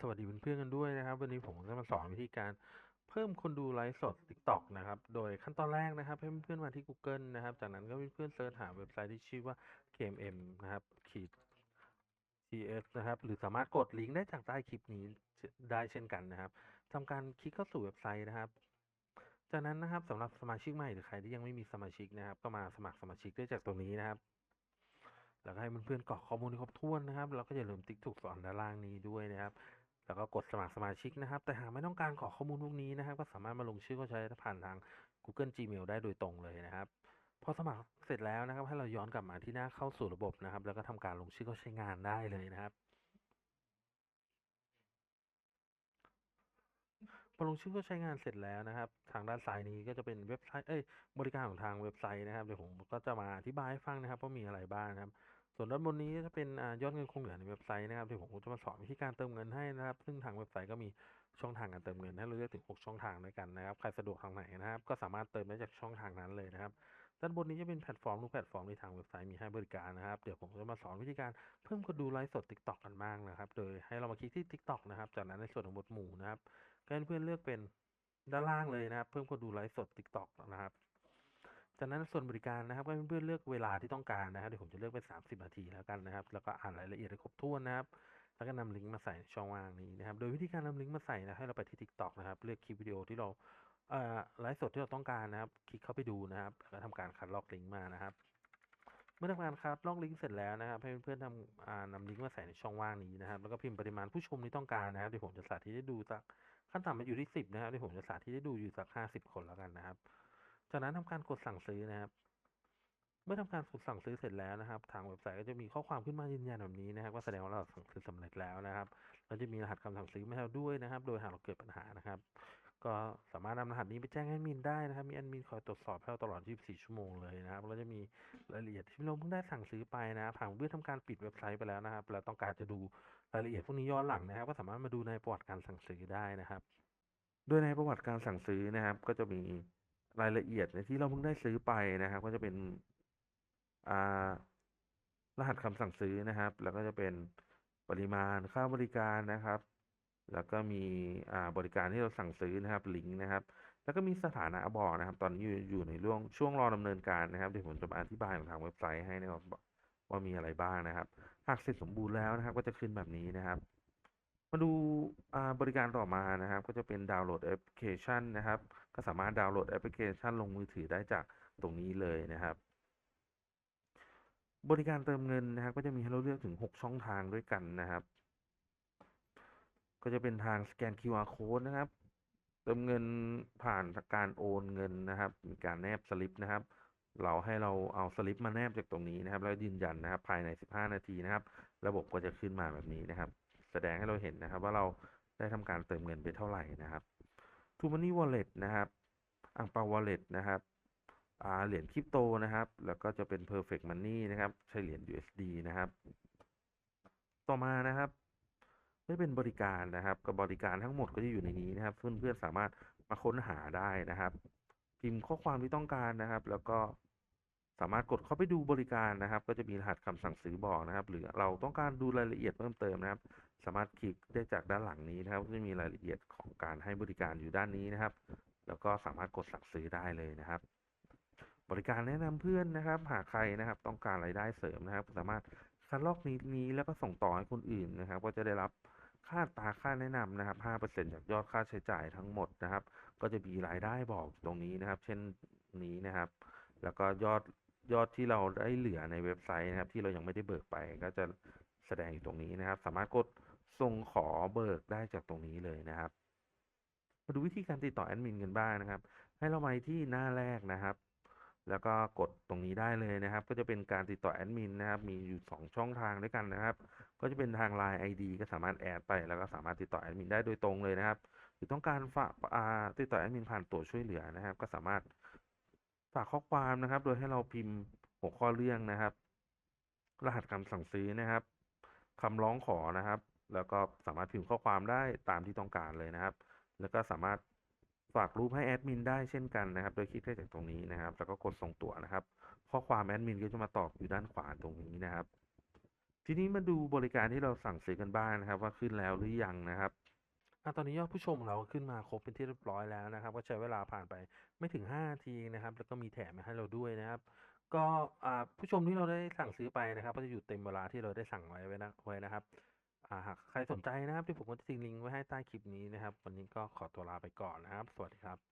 สวัสดีเพื่อนๆกันด้วยนะครับ วันนี้ผมจะมาสอนวิธีการเพิ่มคนดูไลฟ์สด TikTok นะครับ โดยขั้นตอนแรกนะครับให้เพื่อนๆมาที่ Google นะครับ จากนั้นก็เพื่อนๆเสิร์ชหาเว็บไซต์ที่ชื่อว่า KMM นะครับขีด CS นะครับ หรือสามารถกดลิงก์ได้จากใต้คลิปนี้ได้เช่นกันนะครับทำการคลิกเข้าสู่เว็บไซต์นะครับ จากนั้นนะครับสำหรับสมาชิกใหม่หรือใครที่ยังไม่มีสมาชิกนะครับ ก็มาสมัครสมาชิกได้จากตรงนี้นะครับ แล้วก็ให้เพื่อนๆกรอกข้อมูลครบถ้วนนะครับ แล้วก็อย่าลืมติ๊กถูกสอนด้านล่างนี้ด้วยนะครับแล้วก็กดสมัครสมาชิกนะครับ แต่หากไม่ต้องการกรอกข้อมูลพวกนี้นะครับ ก็สามารถมาลงชื่อก็ใช้ผ่านทาง Google Gmail ได้โดยตรงเลยนะครับ พอสมัครเสร็จแล้วนะครับ ให้เราย้อนกลับมาที่หน้าเข้าสู่ระบบนะครับ แล้วก็ทำการลงชื่อก็ใช้งานได้เลยนะครับพ อลงชื่อก็ใช้งานเสร็จแล้วนะครับ ทางด้านซ้ายนี้ก็จะเป็นเว็บไซต์เอ้ยบริการของทางเว็บไซต์นะครับเดี๋ยวผมก็จะมาอธิบายให้ฟังนะครับว่ามีอะไรบ้างนะครับ ส่วนด้านบนนี้จะเป็นยอดเงินคงเหลือในเว็บไซต์นะครับเดี๋ยวผมจะมาสอนวิธีการเติมเงินให้นะครับ ซึ่งทางเว็บไซต์ก็มีช่องทางการเติมเงินให้เราเลือกถึง 6 ช่องทางด้วยกันนะครับ ใครสะดวกทางไหนนะครับ ก็สามารถเติมได้จากช่องทางนั้นเลยนะครับ ด้านบนนี้จะเป็นแพลตฟอร์มทุกแพลตฟอร์มที่ทางเว็บไซต์มีให้บริการนะครับ เดี๋ยวผมจะมาสอนวิธีการเพิ่มคนดูไลฟ์สด TikTok กันบ้างนะครับ โดยให้เรามาคลิกที่ TikTok นะครับ จากนั้นในส่วนของบทหมู่นะครับก็ให้เพื่อนเลือกเป็นด้านล่างเลยนะครับ เพิ่มคนดูไลฟ์สด TikTok นะครับจากนั้นส่วนบริการนะครับให้เพื่อนๆเลือกเวลาที่ต้องการนะครับเดี๋ยวผมจะเลือกเป็น 30 นาทีแล้วกันนะครับ แล้วก็อ่านรายละเอียดให้ครบถ้วนนะครับแล้วก็นำลิงก์มาใส่ช่องว่างนี้นะครับ โดยวิธีการนำลิงก์มาใส่นะให้เราไปที่ TikTok นะครับ เลือกคลิปวิดีโอที่เรา ไลฟ์สดที่เราต้องการนะครับ คลิกเข้าไปดูนะครับแล้วทำการคัดลอกลิงก์มานะครับ เมื่อทำการคัดลอกลิงก์เสร็จแล้วนะครับ ให้เพื่อนๆทำนำลิงก์มาใส่ในช่องว่างนี้นะครับ แล้วก็พิมพ์ปริมาณผู้ชมที่ต้องการนะครับเดี๋ยวผมจะสาธิตให้ดูสักขั้นต่ำมันอยู่ที่10นะครับเดี๋ยวผมจะสาธิตให้ดูอยู่สัก50 คนแล้วกันนะครับ จากนั้นทำการกดสั่งซื้อนะครับ เมื่อทำการกดสั่งซื้อเสร็จแล้วนะครับ ทางเว็บไซต์ก็จะมีข้อความขึ้นมายืนยันแบบนี้นะครับว่าแสดงว่าเราสั่งซื้อสำเร็จแล้วนะครับเราจะมีรหัสคำสั่งซื้อมาให้เราด้วยนะครับ โดยหากเราเกิดปัญหานะครับ ก็สามารถนำรหัสนี้ไปแจ้งแอดมินได้นะครับ มีแอดมินคอยตรวจสอบให้เราตลอด 24 ชั่วโมงเลยนะครับเราจะมีรายละเอียดที่เราเพิ่งได้สั่งซื้อไปนะครับหากเพื่อนทำการปิดเว็บไซต์ไปแล้วนะครับแล้วต้องการจะดูรายละเอียดพวกนี้ย้อนหลังนะครับ ก็สามารถมาดูในประวัติการสั่งซื้อได้นะครับ โดยในประวัติการสั่งซื้อนะครับ ก็จะมีรายละเอียดในที่เราเพิ่งได้ซื้อไปนะครับ ก็จะเป็นรหัสคำสั่งซื้อนะครับ แล้วก็จะเป็นปริมาณค่าบริการนะครับ แล้วก็มีอ่าบริการที่เราสั่งซื้อนะครับลิงก์นะครับ แล้วก็มีสถานะบอกนะครับ ตอนนี้อยู่อยู่ในช่วงช่วงรอดำเนินการนะครับเดี๋ยวผมจะมาอธิบายของทางเว็บไซต์ให้นะครับว่ามีอะไรบ้างนะครับ หากเสร็จสมบูรณ์แล้วนะครับ ก็จะขึ้นแบบนี้นะครับ มาดูบริการต่อมานะครับ ก็จะเป็นดาวน์โหลดแอปพลิเคชันนะครับ ก็สามารถดาวน์โหลดแอปพลิเคชันลงมือถือได้จากตรงนี้เลยนะครับ บริการเติมเงินนะครับ ก็จะมีให้เราเลือกถึง 6 ช่องทางด้วยกันนะครับ ก็จะเป็นทางสแกน QR code นะครับ เติมเงินผ่านการโอนเงินนะครับ มีการแนบสลิปนะครับ เราให้เราเอาสลิปมาแนบจากตรงนี้นะครับ แล้วยืนยันนะครับ ภายใน 15 นาทีนะครับ ระบบก็จะขึ้นมาแบบนี้นะครับ แสดงให้เราเห็นนะครับ ว่าเราได้ทำการเติมเงินไปเท่าไหร่นะครับ t ูมันนี่วอลเล็ตนะครับอังเปาวอลเล็ตนะครับเหรียญคริปโตนะครับ แล้วก็จะเป็น perfect money นะครับ ใช้เหรียญ USD นะครับ ต่อมานะครับ ได้เป็นบริการนะครับ กับบริการทั้งหมดก็จะอยู่ในนี้นะครับ เพื่อนๆสามารถมาค้นหาได้นะครับ พิมพ์ข้อความที่ต้องการนะครับ แล้วก็สามารถกดเข้าไปดูบริการนะครับ ก็จะมีรหัสคำสั่งซื้อบอกนะครับ หรือเราต้องการดูรายละเอียดเพิ่มเติมนะครับ สามารถคลิกได้จากด้านหลังนี้นะครับจะมีรายละเอียดของการให้บริการอยู่ด้านนี้นะครับ แล้วก็สามารถกดสั่งซื้อได้เลยนะครับ บริการแนะนำเพื่อนนะครับ หากใครนะครับ ต้องการรายได้เสริมนะครับ สามารถคัดลอกนี้นี้แล้วก็ส่งต่อให้คนอื่นนะครับ ก็จะได้รับ ค่าตาค่าแนะนำนะครับ 5%จากยอดค่าใช้จ่ายทั้งหมดนะครับ ก็จะมีรายได้บอกตรงนี้นะครับ เช่นนี้นะครับ แล้วก็ยอดยอดที่เราได้เหลือในเว็บไซต์นะครับ ที่เรายังไม่ได้เบิกไปก็จะแสดงอยู่ตรงนี้นะครับ สามารถกดส่งขอเบิกได้จากตรงนี้เลยนะครับ มาดูวิธีการติดต่อแอดมินกันบ้างนะครับ ให้เราไปที่หน้าแรกนะครับ แล้วก็กดตรงนี้ได้เลยนะครับ ก็จะเป็นการติดต่อแอดมินนะครับ มีอยู่ 2 ช่องทางด้วยกันนะครับ ก็จะเป็นทาง Line ID ก็สามารถแอดไปแล้วก็สามารถติดต่อแอดมินได้โดยตรงเลยนะครับ หรือต้องการฝากติดต่อแอดมินผ่านตัวช่วยเหลือนะครับ ก็สามารถฝากข้อความนะครับ โดยให้เราพิมพ์หัวข้อเรื่องนะครับ รหัสคำสั่งซื้อนะครับคำร้องขอนะครับ แล้วก็สามารถพิมพ์ข้อความได้ตามที่ต้องการเลยนะครับ แล้วก็สามารถ ฝากรูปให้แอดมินได้เช่นกันนะครับ โดยคลิกได้จากตรงนี้นะครับ แล้วก็กดส่งตัวนะครับ ข้อความแอดมินก็จะมาตอบอยู่ด้านขวาตรงนี้นะครับ ทีนี้มาดูบริการที่เราสั่งซื้อกันบ้างนะครับ ว่าขึ้นแล้วหรือยังนะครับอตอนนี้ยอดผู้ชมของเราขึ้นมาครบเป็นที่เรียบร้อยแล้วนะครับ ก็ใช้เวลาผ่านไปไม่ถึง5นาทีนะครับ แล้วก็มีแถมมาให้เราด้วยนะครับ ก็ผู้ชมที่เราได้สั่งซื้อไปนะครับ ก็จะอยู่เต็มเวลาที่เราได้สั่งไว้ไว้นะไว้นะครับ หากใครสนใจนะครับที่ผมก็จะทิ้งลิงก์ไว้ให้ใต้คลิปนี้นะครับ วันนี้ก็ขอตัวลาไปก่อนนะครับ สวัสดีครับ